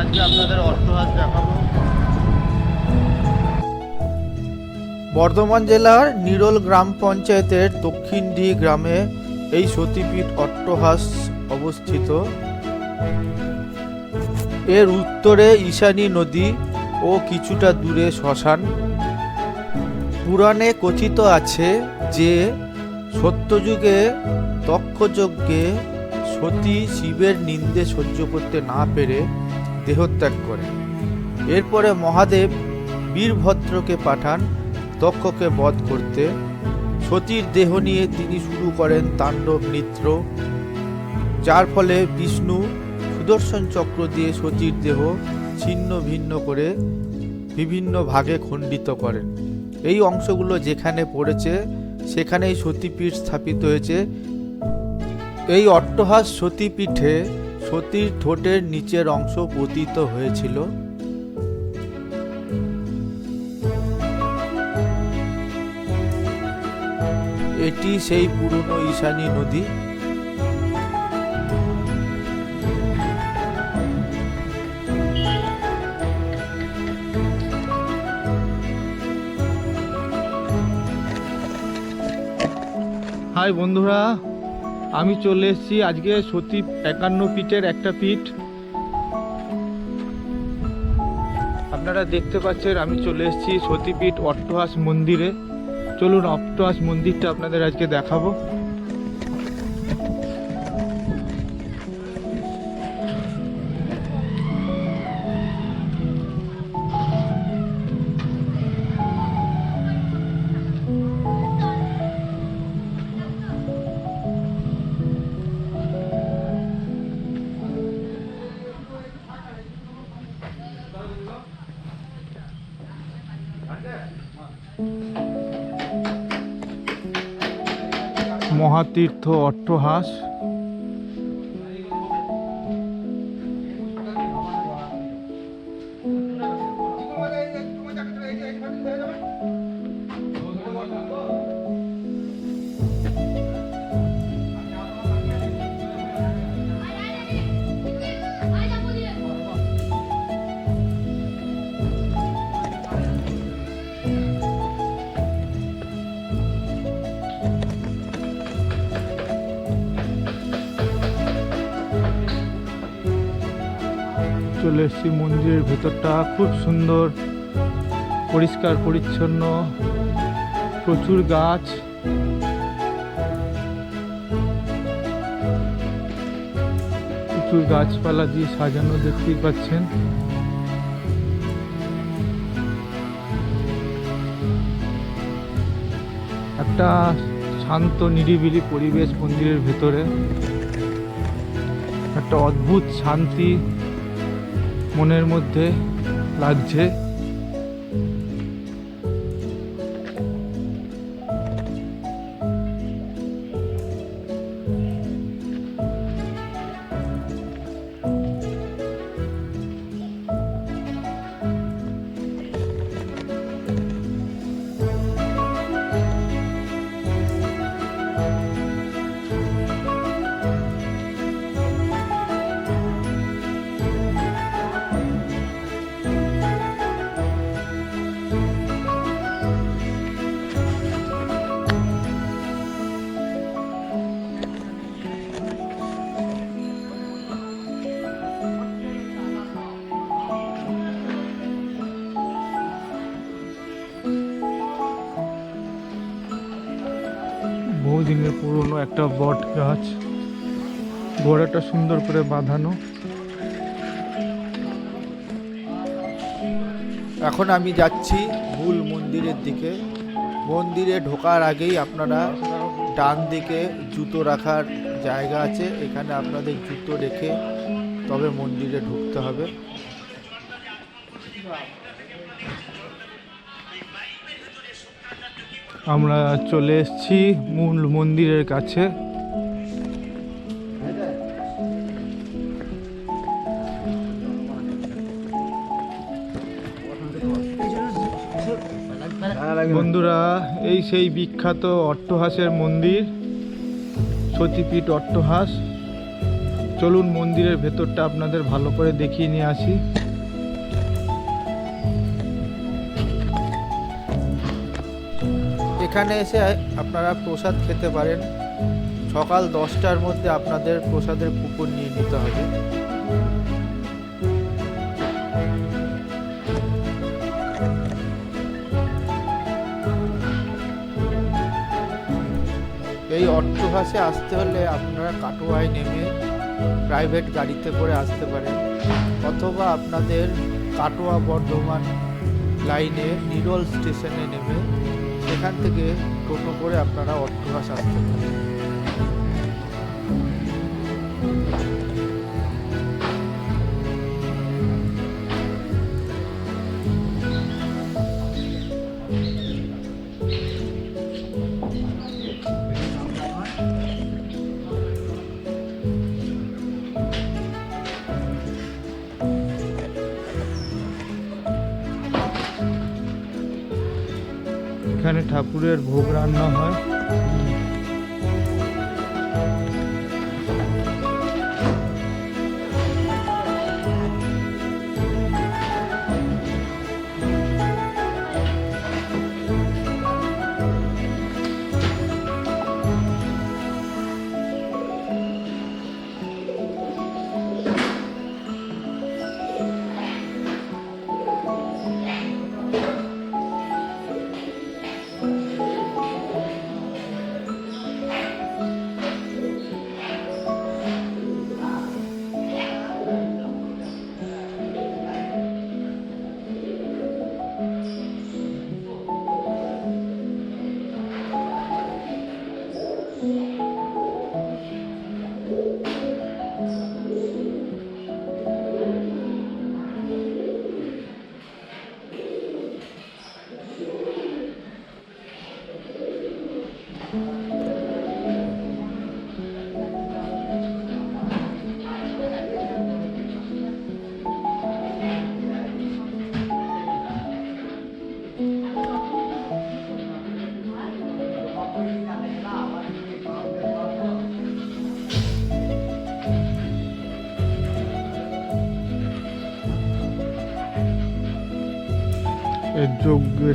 আজকে আপনাদের দেখাবো। বর্ধমান জেলার নিরল গ্রাম পঞ্চায়েতের দক্ষিণডি গ্রামে এই সতীপীঠ অট্টহাস অবস্থিত। এর উত্তরে ঈশানী নদী ও কিছুটা দূরে শ্মশান। পুরাণে কথিত আছে যে, সত্যযুগে দক্ষযজ্ঞে সতী শিবের নিন্দে সহ্য করতে না পেরে দেহত্যাগ করেন এরপরে মহাদেব বীরভদ্রকে পাঠান, দক্ষকে বধ করতে। সতীর দেহ নিয়ে তিনি শুরু করেন তাণ্ডব নৃত্য। যার ফলে বিষ্ণু সুদর্শন চক্র দিয়ে সতীর দেহ ছিন্ন ভিন্ন করে বিভিন্ন ভাগে খণ্ডিত করেন। এই অংশগুলো যেখানে পড়েছে, সেখানেই সতীপীঠ স্থাপিত হয়েছে। এই অট্টহাস সতীপীঠে সতীর ঠোঁটের নিচের অংশ পতিত হয়েছিল। এটি সেই পুরনো ঈশানী নদী। হাই বন্ধুরা আমি চলে এসেছি আজকে সতী একান্ন পিঠের একটা পিঠ। আপনারা দেখতে পাচ্ছেন, আমি চলে এসেছি সতীপীঠ অট্টহাস মন্দিরে। চলুন অট্টহাস মন্দিরটা আপনাদের আজকে দেখাবো। মহাতীর্থ অট্টহাস। চলে এসেছি মন্দিরের ভেতরটা। খুব সুন্দর, পরিষ্কার, পরিচ্ছন্ন, প্রচুর গাছ। প্রচুর গাছপালা দিয়ে সাজানো দেখতেই পাচ্ছেন। একটা শান্ত, নিরিবিলি পরিবেশ মন্দিরের ভেতরে। একটা অদ্ভুত শান্তি। মনের মধ্যে লাগছে পুরনো একটা বট গাছ। গোড়াটা সুন্দর করে বাঁধানো। এখন আমি যাচ্ছি মূল মন্দিরের দিকে। মন্দিরে ঢোকার আগেই আপনারা ডান দিকে জুতো রাখার জায়গা আছে। এখানে আপনাদের জুতো রেখে তবে মন্দিরে ঢুকতে হবে। আমরা চলে এসেছি মূল মন্দিরের কাছে। বন্ধুরা, এই সেই বিখ্যাত অট্টহাসের মন্দির, সতীপীঠ অট্টহাস। চলুন মন্দিরের ভেতরটা আপনাদের ভালো করে দেখিয়ে নিয়ে আসি। এখানে এসে আপনারা প্রসাদ খেতে পারেন। সকাল দশটার মধ্যে আপনাদের প্রসাদের কুপন নিয়ে নিতে হবে। এই অট্টহাসে আসতে হলে আপনারা কাটোয়ায় নেমে প্রাইভেট গাড়িতে করে আসতে পারেন। অথবা আপনাদের কাটোয়া বর্ধমান লাইনে নিরল স্টেশনে নেমে সেখান থেকে টোটো করে আপনারা অর্থ আসতে পারেন। ঠাকুরের ভোগ রান্না হয়।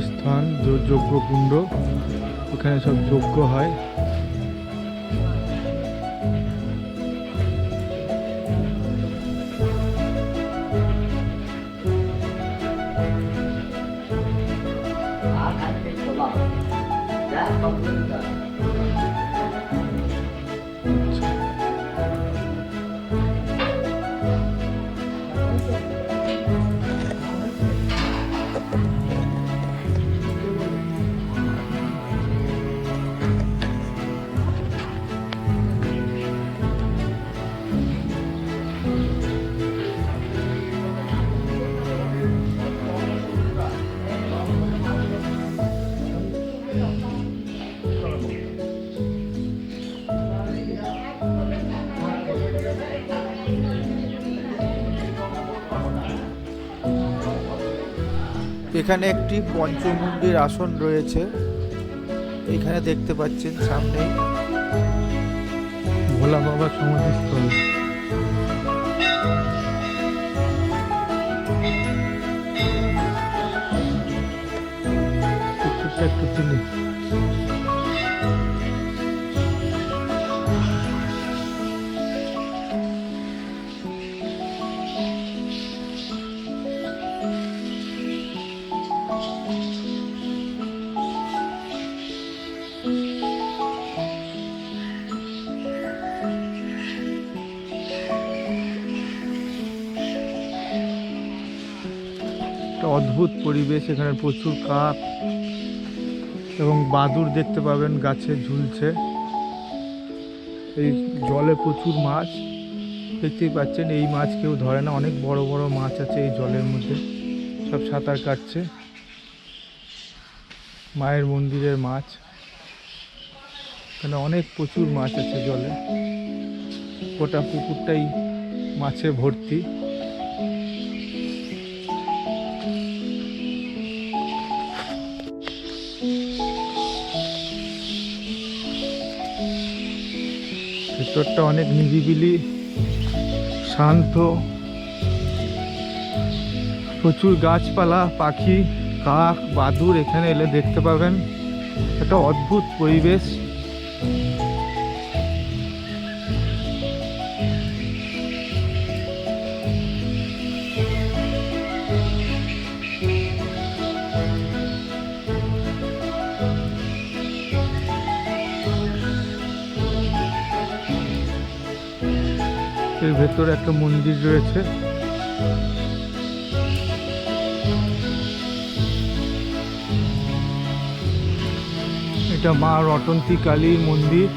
স্থান য- যজ্ঞ কুণ্ড। এখানে সব যজ্ঞ হয়। এখানে একটি পঞ্চমুন্ডির আসন রয়েছে এখানে দেখতে পাচ্ছেন সামনে ভোলা বাবা সমাধিস্থল একটু তুলি অদ্ভুত পরিবেশ, এখানে প্রচুর কাক এবং বাদুর দেখতে পাবেন, গাছে ঝুলছে। এই জলে প্রচুর মাছ দেখতেই পাচ্ছেন, এই মাছ কেউ ধরে না, অনেক বড় বড় মাছ আছে এই জলের মধ্যে, সব সাঁতার কাটছে। মায়ের মন্দিরের মাছ, এখানে অনেক প্রচুর মাছ আছে জলে। গোটা পুকুরটাই মাছে ভর্তি। ভেতরটা অনেক নিরিবিলি, শান্ত। প্রচুর গাছপালা, পাখি, কাক বাদুর এখানে এলে দেখতে পাবেন। একটা অদ্ভুত পরিবেশ। ভেতরে একটা মন্দির রয়েছে। এটা মা রটন্তী কালী মন্দির।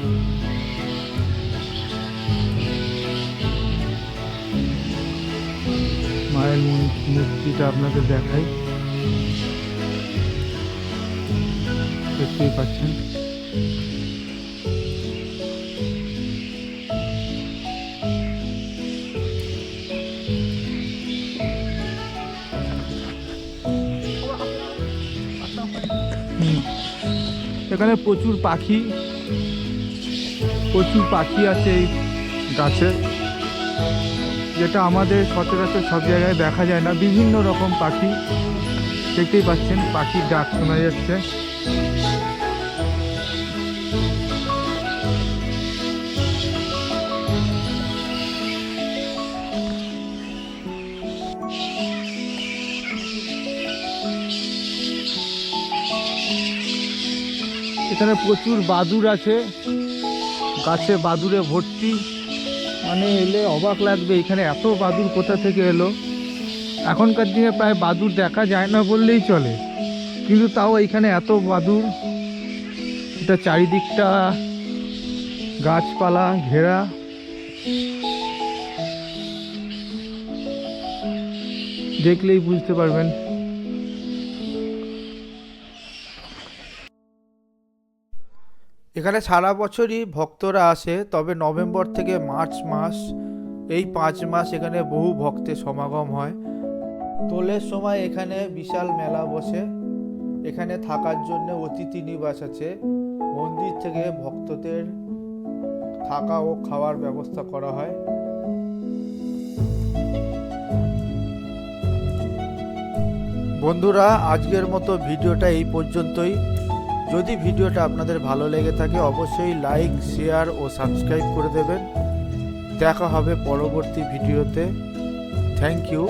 মায়ের মূর্তিটা আপনাদের দেখাই। দেখতেই পাচ্ছেন। এখানে প্রচুর পাখি প্রচুর পাখি আছে এই গাছে। যেটা আমাদের সচরাচর সব জায়গায় দেখা যায় না। বিভিন্ন রকম পাখি দেখতেই পাচ্ছেন, পাখির ডাক শোনা যাচ্ছে। এখানে প্রচুর বাদুর আছে। গাছে বাদুরে ভর্তি। মানে এলে অবাক লাগবে এখানে এত বাদুর কোথা থেকে এলো। এখনকার দিনে প্রায় বাদুর দেখা যায় না বললেই চলে। কিন্তু তাও এখানে এত বাদুর। এটা চারিদিকটা গাছপালা, ঘেরা। দেখলেই বুঝতে পারবেন। এখানে সারা বছরই ভক্তরা আসে, তবে নভেম্বর থেকে মার্চ মাস, এই পাঁচ মাস এখানে বহু ভক্তের সমাগম হয়। দোলের সময় এখানে বিশাল মেলা বসে। এখানে থাকার জন্য অতিথি নিবাস আছে। মন্দির থেকে ভক্তদের থাকা ও খাওয়ার ব্যবস্থা করা হয়। বন্ধুরা, আজকের মতো ভিডিওটা এই পর্যন্তই। যদি ভিডিওটা আপনাদের ভালো লেগে থাকে, অবশ্যই লাইক শেয়ার ও সাবস্ক্রাইব করে দেবেন। দেখা হবে পরবর্তী ভিডিওতে। Thank you